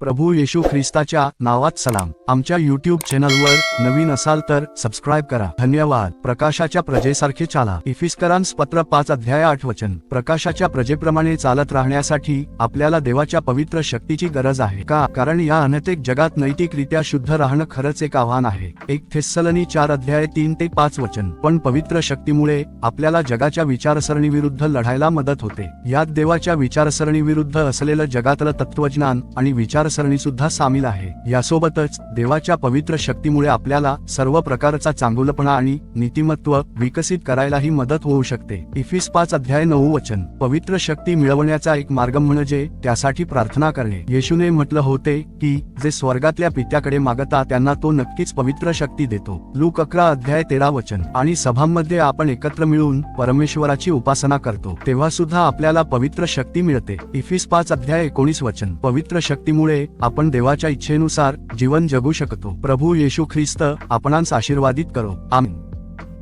प्रभू येशू ख्रिस्ताच्या नावात सलाम. आमच्या युट्यूब चॅनलवर नवीन असाल तर सबस्क्राईब करा. धन्यवाद. प्रकाशाच्या प्रजेसारखे चाला. इफिस्करांस पत्र पाच अध्याय आठ वचन. प्रकाशाच्या प्रजेप्रमाणे चालत राहण्यासाठी आपल्याला देवाच्या पवित्र शक्तीची गरज आहे. का? कारण या अनतेक जगात नैतिकरित्या शुद्ध राहणं खरंच एक आव्हान आहे. एक थेस्सलनी चार अध्याय तीन ते पाच वचन. पण पवित्र शक्तीमुळे आपल्याला जगाच्या विचारसरणीविरुद्ध लढायला मदत होते. यात देवाच्या विचारसरणीविरुद्ध असलेलं जगातलं तत्वज्ञान आणि विचार सुद्धा सामील आहे. यासोबतच देवाच्या पवित्र शक्तीमुळे आपल्याला सर्व प्रकारचा चांगुलपणा आणि नीतिमत्व विकसित करायलाही मदत होऊ शकते. इफिस पाच अध्याय नऊ वचन. पवित्र शक्ती मिळवण्याचा एक मार्ग म्हणजे त्यासाठी प्रार्थना करणे. येशूने म्हटलं होते की जे स्वर्गातल्या पित्याकडे मागता त्यांना तो नक्कीच पवित्र शक्ती देतो. लूक अकरा अध्याय तेरा वचन. आणि सभांमध्ये आपण एकत्र मिळून परमेश्वराची उपासना करतो. तेव्हा सुद्धा आपल्याला पवित्र शक्ती मिळते. इफिस पाच अध्याय एकोणीस वचन. पवित्र शक्तीमुळे आपण देवाच्या इच्छेनुसार जीवन जगू शकतो. प्रभू येशू ख्रिस्त आपणांस आशीर्वादित करो. आम्ही